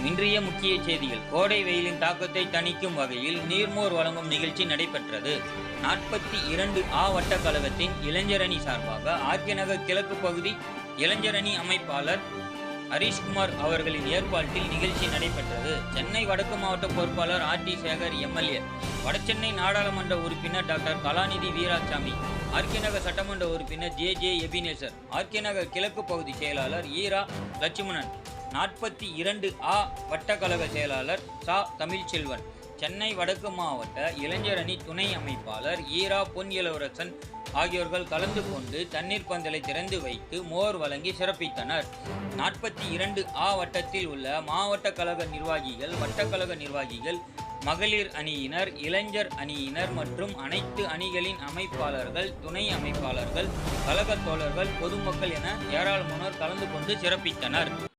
இன்றைய முக்கிய செய்திகள். கோடை வெயிலின் தாக்கத்தை தணிக்கும் வகையில் நீர்மோர் வழங்கும் நிகழ்ச்சி நடைபெற்றது. நாற்பத்தி இரண்டு ஆ வட்ட கழகத்தின் இளைஞரணி சார்பாக ஆர்கேநகர் கிழக்கு பகுதி இளைஞரணி அமைப்பாளர் ஹரீஷ்குமார் அவர்களின் ஏற்பாட்டில் நிகழ்ச்சி நடைபெற்றது. சென்னை வடக்கு மாவட்ட பொறுப்பாளர் R T Sekar MLA Vadachennai நாடாளுமன்ற உறுப்பினர் டாக்டர் கலாநிதி வீராசாமி ஆர்கேநகர் சட்டமன்ற உறுப்பினர் ஜே ஜே எபினேசர் ஆர்கே நகர் கிழக்கு பகுதி செயலாளர் ஈரா லட்சுமணன் நாற்பத்தி இரண்டு ஆ வட்டக்கழக செயலாளர் சா. தமிழ்ச்செல்வன். சென்னை வடக்கு மாவட்ட இளைஞரணி துணை அமைப்பாளர் ஈரா பொன் இளவரசன் ஆகியோர்கள் கலந்து கொண்டு தண்ணீர் பந்தலை திறந்து வைத்து மோர் வழங்கி சிறப்பித்தனர். நாற்பத்தி இரண்டு ஆ வட்டத்தில் உள்ள மாவட்ட கழக நிர்வாகிகள் வட்டக்கழக நிர்வாகிகள் மகளிர் அணியினர் இளைஞர் அணியினர் மற்றும் அனைத்து அணிகளின் அமைப்பாளர்கள் துணை அமைப்பாளர்கள் கழகத் தோழர்கள் பொதுமக்கள் என ஏராளமானோர் கலந்து கொண்டு சிறப்பித்தனர்.